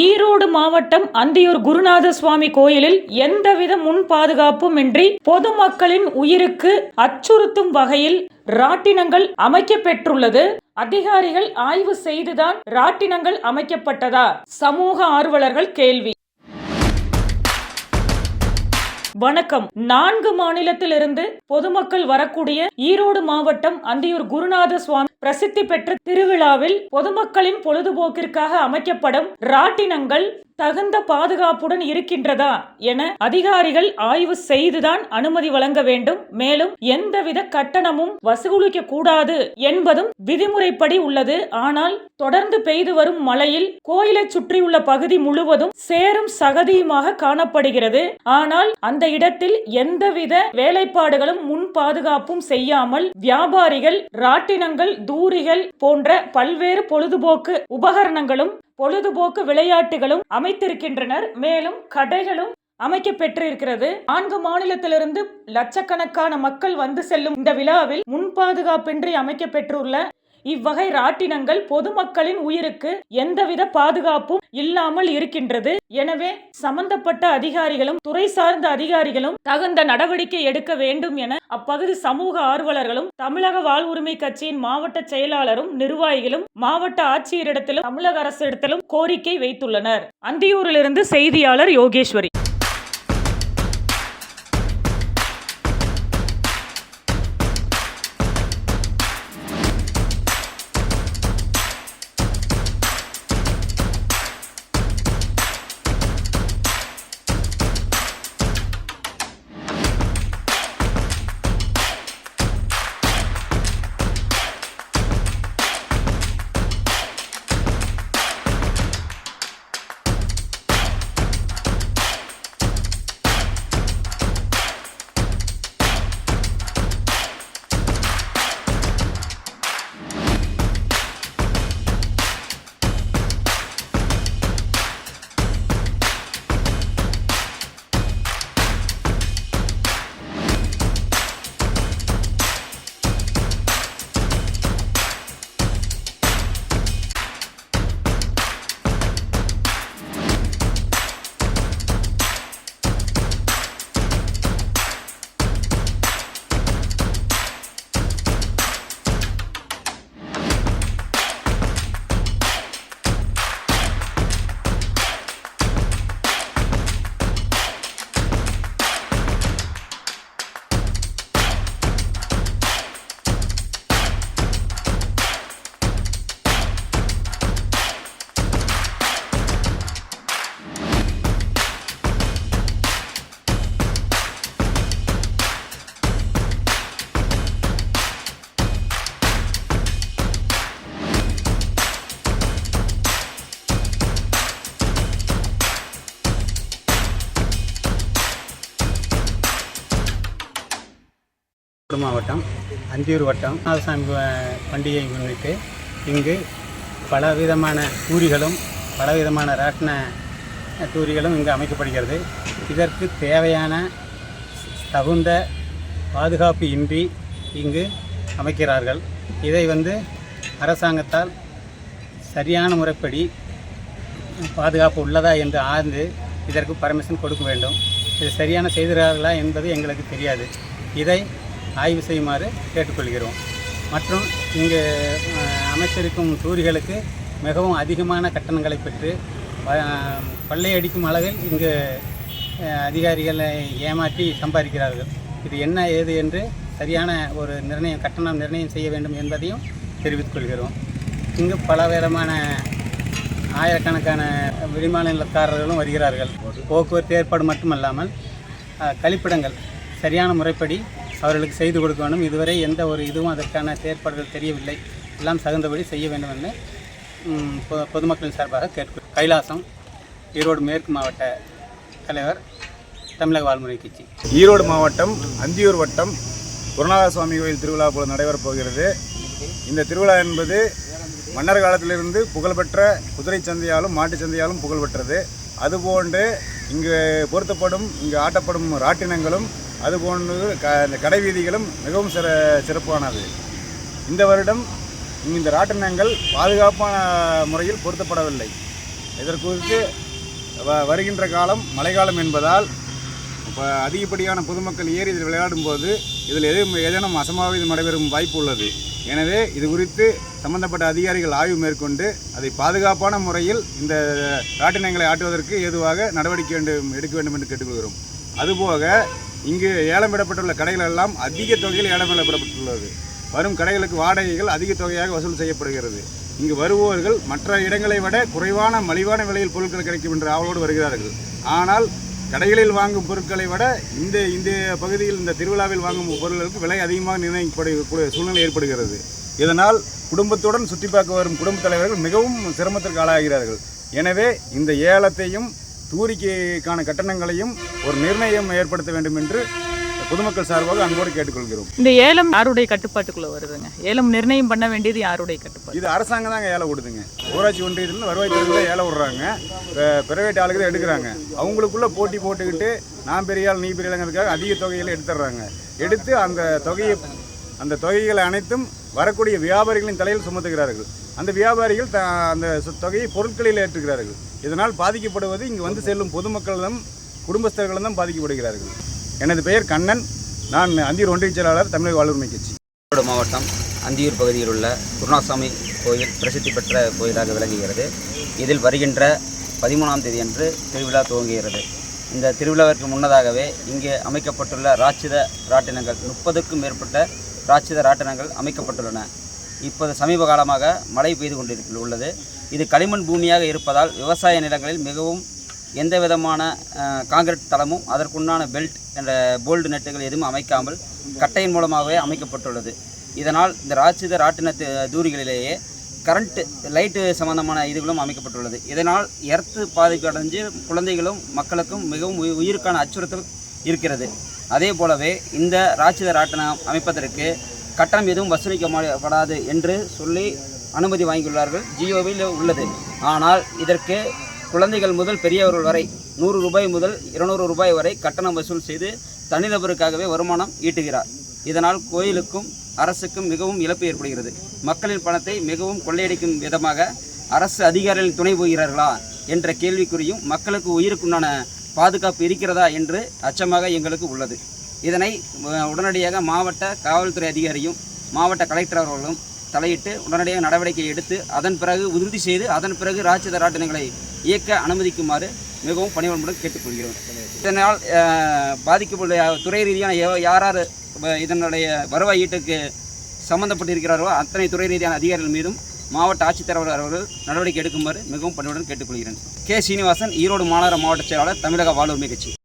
ஈரோடு மாவட்டம் அந்தியூர் குருநாத சுவாமி கோயிலில் எந்தவித முன் பாதுகாப்பும் இன்றி பொதுமக்களின் உயிருக்கு அச்சுறுத்தும் வகையில் ராட்டினங்கள் அமைக்கப்பெற்றுள்ளது. அதிகாரிகள் ஆய்வு செய்துதான் ராட்டினங்கள் அமைக்கப்பட்டதா? சமூக ஆர்வலர்கள் கேள்வி. வணக்கம். நான்கு மாநிலத்திலிருந்து பொதுமக்கள் வரக்கூடிய ஈரோடு மாவட்டம் அந்தியூர் குருநாத சுவாமி பிரசித்தி பெற்ற திருவிழாவில் பொதுமக்களின் பொழுதுபோக்கிற்காக அமைக்கப்படும் ராட்டினங்கள் தகுந்த பாதுகாப்புடன் இருக்கின்றதா என அதிகாரிகள் ஆய்வு செய்துதான் அனுமதி வழங்க வேண்டும். மேலும் எந்தவித கட்டணமும் வசூலிக்க கூடாது என்பதும் விதிமுறைப்படி உள்ளது. ஆனால் தொடர்ந்து பெய்து வரும் மழையில் கோயிலை சுற்றியுள்ள பகுதி முழுவதும் சேரும் சகதியுமாக காணப்படுகிறது. ஆனால் அந்த இடத்தில் எந்தவித வேலைப்பாடுகளும் முன் பாதுகாப்பும் செய்யாமல் வியாபாரிகள் ராட்டினங்கள் தூரிகள் போன்ற பல்வேறு பொழுதுபோக்கு உபகரணங்களும் பொழுதுபோக்கு விளையாட்டுகளும் அமைத்திருக்கின்றனர். மேலும் கடைகளும் அமைக்க பெற்றிருக்கிறது நான்கு மாநிலத்திலிருந்து லட்சக்கணக்கான மக்கள் வந்து செல்லும் இந்த விழாவில் முன் பாதுகாப்பின்றி அமைக்க பெற்றுள்ள இவ்வகை ராட்டினங்கள் பொதுமக்களின் உயிருக்கு எந்தவித பாதுகாப்பும் இல்லாமல் இருக்கின்றது. எனவே சம்பந்தப்பட்ட அதிகாரிகளும் துறை சார்ந்த அதிகாரிகளும் தகுந்த நடவடிக்கை எடுக்க வேண்டும் என அப்பகுதி சமூக ஆர்வலர்களும் தமிழக வாழ்வுரிமை கட்சியின் மாவட்ட செயலாளரும் நிர்வாகிகளும் மாவட்ட ஆட்சியரிடத்திலும் தமிழக அரசிடத்திலும் கோரிக்கை வைத்துள்ளனர். அந்தியூரிலிருந்து செய்தியாளர் யோகேஸ்வரி. மாவட்டம் அந்தியூர் வட்டம் நாதசாமி பண்டிகை பண்டிகையை முன்னிட்டு இங்கு பலவிதமான தூரிகளும் பலவிதமான ராட்டின தூரிகளும் இங்கு அமைக்கப்படுகிறது. இதற்கு தேவையான தகுந்த பாதுகாப்பு இன்றி இங்கு அமைக்கிறார்கள். இதை வந்து அரசாங்கத்தால் சரியான முறைப்படி பாதுகாப்பு உள்ளதா என்று ஆய்ந்து இதற்கு பர்மிஷன் கொடுக்க வேண்டும். இது சரியான செய்கிறார்களா என்பது எங்களுக்கு தெரியாது. இதை ஆய்வு செய்யுமாறு கேட்டுக்கொள்கிறோம். மற்றும் இங்கு அமைச்சிருக்கும் தூரிகளுக்கு மிகவும் அதிகமான கட்டணங்களை பெற்று கொள்ளையடிக்கும் அளவில் இங்கு அதிகாரிகளை ஏமாற்றி சம்பாதிக்கிறார்கள். இது என்ன ஏது என்று சரியான ஒரு நிர்ணயம் கட்டணம் நிர்ணயம் செய்ய வேண்டும் என்பதையும் தெரிவித்துக் கொள்கிறோம். இங்கு பலவிதமான ஆயிரக்கணக்கான வெளிமாநிலக்காரர்களும் வருகிறார்கள். போக்குவரத்து ஏற்பாடு மட்டுமல்லாமல் கழிப்பிடங்கள் சரியான முறைப்படி அவர்களுக்கு செய்து கொடுக்க வேண்டும் இதுவரை எந்த ஒரு இதுவும் அதற்கான செயற்பாடுகள் தெரியவில்லை. எல்லாம் தகுந்தபடி செய்ய வேண்டும் என்று பொ- பொதுமக்களின் சார்பாக கேட்கு கைலாசம் ஈரோடு மேற்கு மாவட்ட தலைவர் தமிழக வாழ்முறை கட்சி. ஈரோடு மாவட்டம் அந்தியூர் வட்டம் குருநாத சுவாமி கோயில் திருவிழா போல நடைபெறப் போகிறது. இந்த திருவிழா என்பது மன்னர் காலத்திலிருந்து புகழ்பெற்ற குதிரை சந்தையாலும் மாட்டுச் சந்தையாலும் புகழ்பெற்றது. அதுபோன்று இங்கு பொருத்தப்படும் இங்கு ஆட்டப்படும் ராட்டினங்களும் அது அதுபோன்று க இந்த கடை வீதிகளும் மிகவும் சிற சிறப்பானது. இந்த வருடம் இந்த ராட்டினங்கள் பாதுகாப்பான முறையில் பொருத்தப்படவில்லை. இதற்குறித்து வ- வருகின்ற காலம் மழைக்காலம் என்பதால் இப்போ அதிகப்படியான பொதுமக்கள் ஏறி இதில் விளையாடும்போது இதில் எதுவும் ஏதேனும் அசம்பாவிதம் நடைபெறும் வாய்ப்பு உள்ளது. எனவே இது குறித்து சம்பந்தப்பட்ட அதிகாரிகள் ஆய்வு மேற்கொண்டு அதை பாதுகாப்பான முறையில் இந்த ராட்டினங்களை ஆட்டுவதற்கு ஏதுவாக நடவடிக்கை வேண்டும் எடுக்க வேண்டும் என்று கேட்டுக்கொள்கிறோம். அதுபோக இங்கு ஏலமிடப்பட்டுள்ள கடைகள் எல்லாம் அதிக தொகையில் ஏலமிடப்படப்பட்டுள்ளது வரும் கடைகளுக்கு வாடகைகள் அதிக தொகையாக வசூல் செய்யப்படுகிறது. இங்கு வருபவர்கள் மற்ற இடங்களை விட குறைவான மலிவான விலையில் பொருட்கள் கிடைக்கும் என்று ஆவலோடு வருகிறார்கள். ஆனால் கடைகளில் வாங்கும் பொருட்களை விட இந்த இந்த பகுதியில் இந்த திருவிழாவில் வாங்கும் பொருட்களுக்கு விலை அதிகமாக நிர்ணயிக்கப்படக்கூடிய சூழ்நிலை ஏற்படுகிறது. இதனால் குடும்பத்துடன் சுற்றி பார்க்க வரும் குடும்பத் தலைவர்கள் மிகவும் சிரமத்திற்கு ஆளாகிறார்கள். எனவே இந்த ஏலத்தையும் தூரிக்கைக்கான கட்டணங்களையும் ஒரு நிர்ணயம் ஏற்படுத்த வேண்டும் என்று பொதுமக்கள் சார்பாக அன்போடு கேட்டுக்கொள்கிறோம். இந்த ஏலம் யாருடைய கட்டுப்பாட்டுக்குள்ள வருதுங்க? ஏலம் நிர்ணயம் பண்ண வேண்டியது யாருடைய கட்டுப்பாடு? இது அரசாங்கம் தாங்க ஏலம் விடுதுங்க ஊராட்சி ஒன்றியத்தில் வருவாய்த்துறையில் ஏலம் விடுறாங்க பிரைவேட் ஆளுக்கு தான் எடுக்கிறாங்க. அவங்களுக்குள்ள போட்டி போட்டுக்கிட்டு நான் பெரிய ஆள் நீ பெரிய ஆளுங்கிறதுக்காக அதிக தொகையில் எடுத்துடுறாங்க. எடுத்து அந்த தொகையை அந்த தொகைகளை அனைத்தும் வரக்கூடிய வியாபாரிகளின் தலையில் சுமத்துகிறார்கள். அந்த வியாபாரிகள் த அந்த தொகையை பொருட்களில் ஏற்றுகிறார்கள். இதனால் பாதிக்கப்படுவது இங்கு வந்து செல்லும் பொதுமக்களும் குடும்பஸ்தர்களும் தான் பாதிக்கப்படுகிறார்கள். எனது பெயர் கண்ணன். நான் அந்தியூர் ஒன்றிய செயலாளர் தமிழக வாழ்வுரிமை கட்சி. மாவட்டம் அந்தியூர் பகுதியில் உள்ள குருணாசாமி கோயில் பிரசித்தி பெற்ற கோயிலாக விளங்குகிறது. இதில் வருகின்ற பதிமூணாம் தேதி அன்று திருவிழா துவங்குகிறது. இந்த திருவிழாவிற்கு முன்னதாகவே இங்கே அமைக்கப்பட்டுள்ள ராட்சித ராட்டினங்கள் முப்பதுக்கும் மேற்பட்ட ராட்சித ராட்டினங்கள் அமைக்கப்பட்டுள்ளன. இப்போது சமீப காலமாக மழை பெய்து கொண்டிருக்க உள்ளது. இது களிமண் பூமியாக இருப்பதால் விவசாய நிலங்களில் மிகவும் எந்த விதமான காங்கிரீட் தளமும் அதற்குண்டான பெல்ட் என்ற போல்டு நெட்டுகள் எதுவும் அமைக்காமல் கட்டையின் மூலமாகவே அமைக்கப்பட்டுள்ளது. இதனால் இந்த ராட்சித ராட்டின தூரிகளிலேயே கரண்ட்டு லைட்டு சம்பந்தமான இதுகளும் அமைக்கப்பட்டுள்ளது. இதனால் எர்த்து பாதிப்பு அடைஞ்சு குழந்தைகளும் மக்களுக்கும் மிகவும் உயி- உயிருக்கான அச்சுறுத்தல் இருக்கிறது. அதே போலவே இந்த ராட்சத ராட்டினம் அமைப்பதற்கு கட்டணம் எதுவும் வசூலிக்கப்படாது என்று சொல்லி அனுமதி வாங்கியுள்ளார்கள். ஜியோவில் உள்ளது. ஆனால் இதற்கு குழந்தைகள் முதல் பெரியவர்கள் வரை நூறு ரூபாய் முதல் இருநூறு ரூபாய் வரை கட்டணம் வசூல் செய்து தனிநபருக்காகவே வருமானம் ஈட்டுகிறார். இதனால் கோயிலுக்கும் அரசுக்கும் மிகவும் இழப்பு ஏற்படுகிறது. மக்களின் பணத்தை மிகவும் கொள்ளையடிக்கும் விதமாக அரசு அதிகாரிகள் துணை போகிறார்களா என்ற கேள்விக்குறியும் மக்களுக்கு உயிருக்குண்டான பாதுகாப்பு இருக்கிறதா என்று அச்சமாக எங்களுக்கு உள்ளது. இதனை உடனடியாக மாவட்ட காவல்துறை அதிகாரியும் மாவட்ட கலெக்டர் அவர்களும் தலையிட்டு உடனடியாக நடவடிக்கை எடுத்து அதன் பிறகு உறுதி செய்து அதன் பிறகு ராட்சத ராட்டினங்களை இயக்க அனுமதிக்குமாறு மிகவும் பணிவன்புடன் கேட்டுக்கொள்கிறோம். இதனால் பாதிக்கப்படைய பாதிக்கப்பட்ட துறை ரீதியான யாரார் யார் வ- இதனுடைய வருவாய் ஈட்டுக்கு சம்மந்தப்பட்டிருக்கிறாரோ அத்தனை துறை ரீதியான அதிகாரிகள் மீதும் மாவட்ட ஆட்சித்தலைவர் அவர்கள் நடவடிக்கை எடுக்குமாறு மிகவும் பணிவுடன் கேட்டுக்கொள்கிறேன். கே. சீனிவாசன் ஈரோடு மாநகர மாவட்ட செயலாளர் தமிழக வாழ்வுரிமை கட்சி.